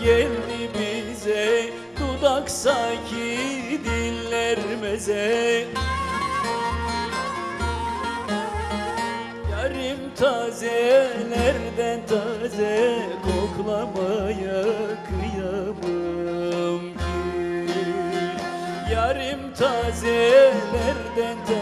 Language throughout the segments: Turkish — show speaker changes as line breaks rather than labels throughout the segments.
geldi bize Dudak sanki diller meze. Yarim tazelerden taze koklamaya kıyamam ki. Yarim tazelerden taze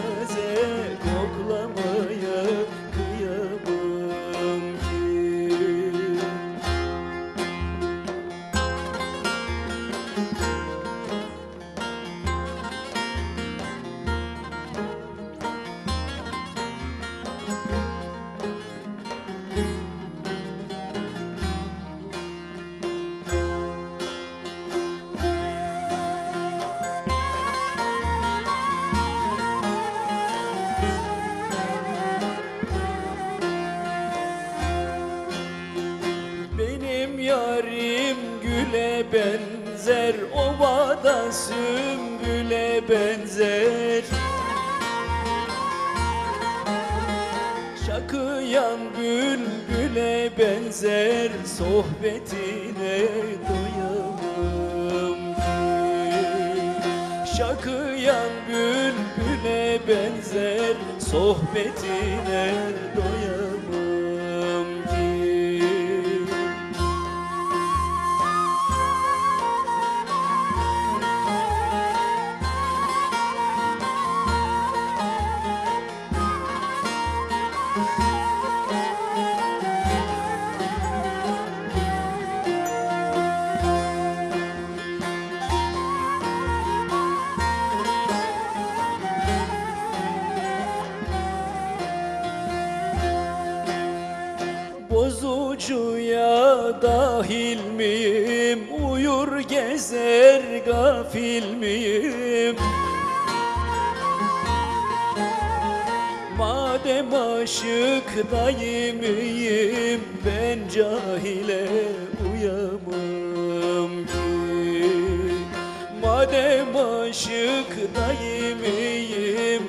güle benzer Ovada sümbüle benzer. Şakıyan bülbüle benzer Sohbetine doyamam. Ki Şakıyan bülbüle benzer Sohbetine doyamam Bozucuya dahil miyim? Uyur gezer gafil miyim? Madem aşık dayımıyım Ben cahile uyamam ki Madem aşık dayımıyım